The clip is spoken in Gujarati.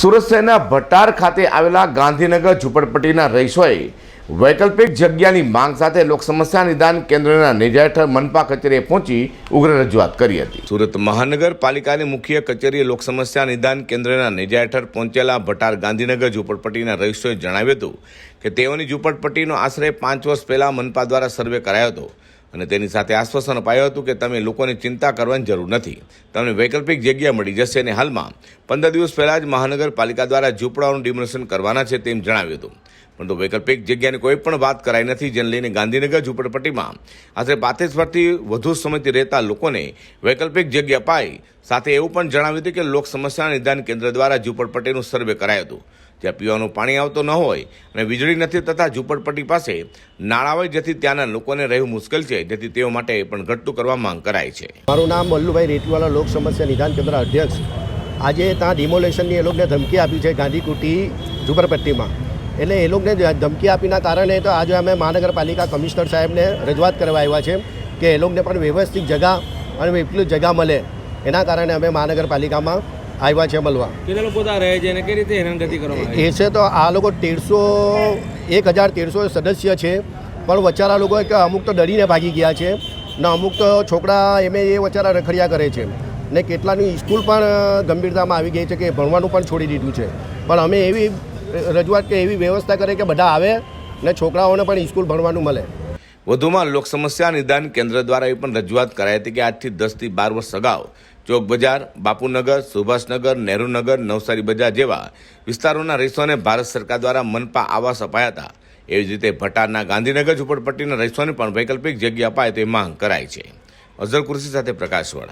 સુરત શહેરના ભટાર ખાતે આવેલા ગાંધીનગર ઝૂંપડપટ્ટીના રહીશોએ વૈકલ્પિક જગ્યાની માંગ સાથે લોક સમસ્યા નિદાન કેન્દ્રના હેઠળ મનપા કચેરીએ પહોંચી ઉગ્ર રજૂઆત કરી હતી. સુરત મહાનગરપાલિકાની મુખ્ય કચેરીએ લોક સમસ્યા નિદાન કેન્દ્રના હેઠળ પહોંચેલા ભટાર ગાંધીનગર ઝૂંપડપટ્ટીના રહીશોએ જણાવ્યું હતું કે તેઓની ઝૂંપડપટ્ટીનો આશરે પાંચ વર્ષ પહેલા મનપા દ્વારા સર્વે કરાયો હતો. અને તેની સાથે આશ્વાસન અપાયું હતું કે તમે લોકોને ચિંતા કરવાની જરૂર નથી. તમને વૈકલ્પિક જગ્યા મળી જશે અને હાલમાં પંદર દિવસ પહેલાં જ મહાનગરપાલિકા દ્વારા ઝૂંપડાઓનું ડિમોલેશન કરવાના છે તેમ જણાવ્યું હતું. પરંતુ વૈકલ્પિક જગ્યાની કોઈ પણ વાત કરાઈ નથી, જેને લઈને ગાંધીનગર ઝૂંપડપટ્ટીમાં આશરે પાંત્રીસ વર્ષથી વધુ સમયથી રહેતા લોકોને વૈકલ્પિક જગ્યા અપાઈ. સાથે એવું પણ જણાવ્યું હતું કે લોક સમસ્યા નિદાન કેન્દ્ર દ્વારા ઝૂંપડપટ્ટીનું સર્વે કરાયું હતું. જ્યાં પીવાનું પાણી આવતું ન હોય અને વીજળી નથી તથા ઝૂંપડપટ્ટી પાસે નાળા હોય જેથી ત્યાંના લોકોને રહેવું મુશ્કેલ છે, જેથી તેઓ માટે પણ ઘટતું કરવા માંગ કરાય છે. મારું નામ મલ્લુભાઈ રેટીવાલા લોક સમસ્યા નિદાન કેન્દ્ર અધ્યક્ષ. આજે ત્યાં ડિમોલેશનની એ લોકોને ધમકી આપી છે ગાંધીકુટી ઝુંપડપટ્ટીમાં. એટલે એ લોકોને ધમકી આપીના કારણે તો આજે અમે મહાનગરપાલિકા કમિશનર સાહેબને રજૂઆત કરવા આવ્યા છે કે એ લોકોને પણ વ્યવસ્થિત જગા અને એટલું જગા મળે. એના કારણે અમે મહાનગરપાલિકામાં આવ્યા છે મળવા. કેટલા લોકો રહે છે અને કઈ રીતે હેરાનગતિ કરવામાં એ છે તો આ લોકો તેરસો એક હજાર તેરસો સદસ્ય છે પણ વચારા લોકો કે અમુક તો ડરીને ભાગી ગયા છે ને અમુક તો છોકરા એમે એ વચારા રખડિયા કરે છે. ને કેટલાની સ્કૂલ પણ ગંભીરતામાં આવી ગઈ છે કે ભણવાનું પણ છોડી દીધું છે. પણ અમે એવી રજૂઆત કે એવી વ્યવસ્થા કરે કે બધા આવે ને છોકરાઓને પણ સ્કૂલ ભણવાનું મળે. વધુમાં લોક સમસ્યા નિદાન કેન્દ્ર દ્વારા એ પણ રજૂઆત કરાઈ હતી કે આજથી દસથી બાર વર્ષ અગાઉ ચોક બજાર, બાપુનગર, સુભાષનગર, નહેરુનગર, નવસારી બજાર જેવા વિસ્તારોના રહીશોને ભારત સરકાર દ્વારા મનપા આવાસ અપાયા હતા એવી જ રીતે ભટારના ગાંધીનગર ઝુંપડપટ્ટીના રહીશોને પણ વૈકલ્પિક જગ્યા અપાય તે માંગ કરાઈ છે. અઝર કુર્સી સાથે પ્રકાશવાળા